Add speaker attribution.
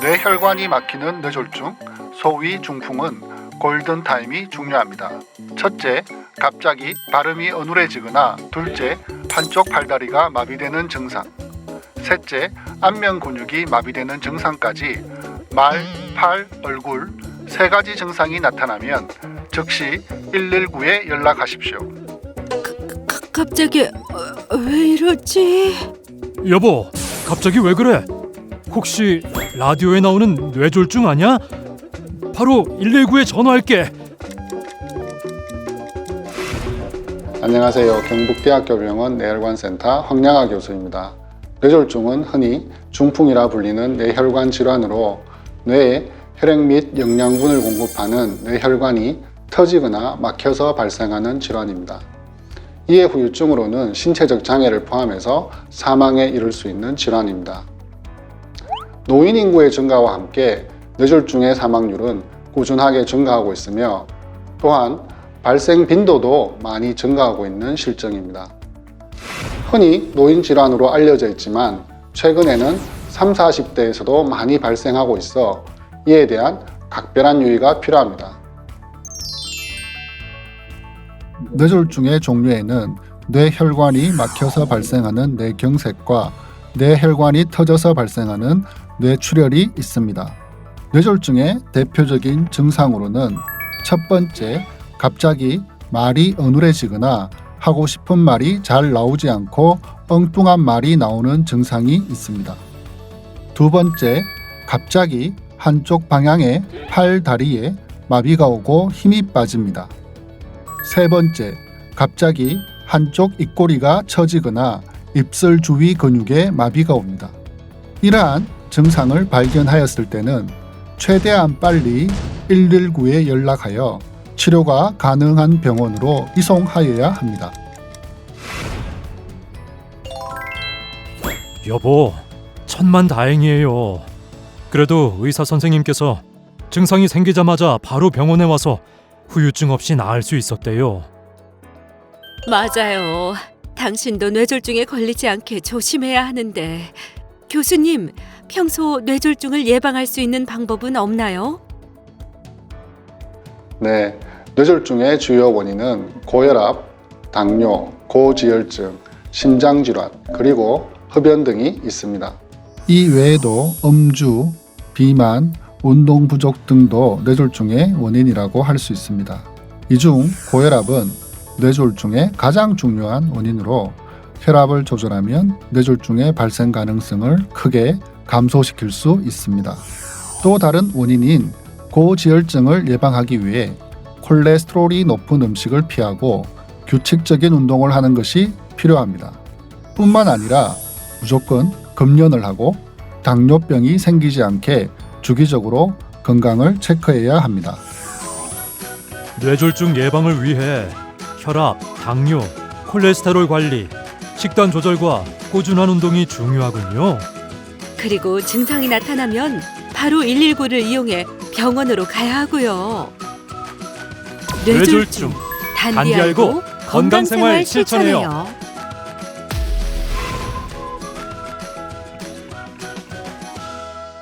Speaker 1: 뇌혈관이 막히는 뇌졸중, 소위 중풍은 골든 타임이 중요합니다. 첫째, 갑자기 발음이 어눌해지거나 둘째, 한쪽 팔다리가 마비되는 증상. 셋째, 안면 근육이 마비되는 증상까지 말, 팔, 얼굴 세 가지 증상이 나타나면 즉시 119에 연락하십시오.
Speaker 2: 가, 갑자기 어, 왜 이러지?
Speaker 3: 여보, 갑자기 왜 그래? 혹시 라디오에 나오는 뇌졸중 아니야? 바로 119에 전화할게.
Speaker 1: 안녕하세요. 경북대학교 병원 뇌혈관센터 황량아 교수입니다. 뇌졸중은 흔히 중풍이라 불리는 뇌혈관 질환으로 뇌에 혈액 및 영양분을 공급하는 뇌혈관이 터지거나 막혀서 발생하는 질환입니다. 이에 후유증으로는 신체적 장애를 포함해서 사망에 이를 수 있는 질환입니다. 노인 인구의 증가와 함께 뇌졸중의 사망률은 꾸준하게 증가하고 있으며 또한 발생 빈도도 많이 증가하고 있는 실정입니다. 흔히 노인 질환으로 알려져 있지만 최근에는 3, 40대에서도 많이 발생하고 있어 이에 대한 각별한 유의가 필요합니다. 뇌졸중의 종류에는 뇌혈관이 막혀서 발생하는 뇌경색과 뇌혈관이 터져서 발생하는 뇌출혈이 있습니다. 뇌졸중의 대표적인 증상으로는 첫 번째, 갑자기 말이 어눌해지거나 하고 싶은 말이 잘 나오지 않고 엉뚱한 말이 나오는 증상이 있습니다. 두 번째, 갑자기 한쪽 방향의 팔, 다리에 마비가 오고 힘이 빠집니다. 세 번째, 갑자기 한쪽 입꼬리가 처지거나 입술 주위 근육에 마비가 옵니다. 이러한 증상을 발견하였을 때는 최대한 빨리 119에 연락하여 치료가 가능한 병원으로 이송하여야 합니다.
Speaker 3: 여보, 천만 다행이에요. 그래도 의사 선생님께서 증상이 생기자마자 바로 병원에 와서 후유증 없이 나을 수 있었대요.
Speaker 2: 맞아요. 당신도 뇌졸중에 걸리지 않게 조심해야 하는데 교수님 평소 뇌졸중을 예방할 수 있는 방법은 없나요?
Speaker 1: 네, 뇌졸중의 주요 원인은 고혈압, 당뇨, 고지혈증, 심장질환, 그리고 흡연 등이 있습니다. 이 외에도 음주, 비만, 운동 부족 등도 뇌졸중의 원인이라고 할 수 있습니다. 이 중 고혈압은 뇌졸중의 가장 중요한 원인으로 혈압을 조절하면 뇌졸중의 발생 가능성을 크게 감소시킬 수 있습니다. 또 다른 원인인 고지혈증을 예방하기 위해 콜레스테롤이 높은 음식을 피하고 규칙적인 운동을 하는 것이 필요합니다. 뿐만 아니라 무조건 금연을 하고 당뇨병이 생기지 않게 주기적으로 건강을 체크해야 합니다.
Speaker 3: 뇌졸중 예방을 위해 혈압, 당뇨, 콜레스테롤 관리, 식단 조절과 꾸준한 운동이 중요하군요.
Speaker 2: 그리고 증상이 나타나면 바로 119를 이용해 병원으로 가야 하고요.
Speaker 3: 뇌졸중
Speaker 2: 단디
Speaker 3: 알고
Speaker 2: 건강생활. 실천해요.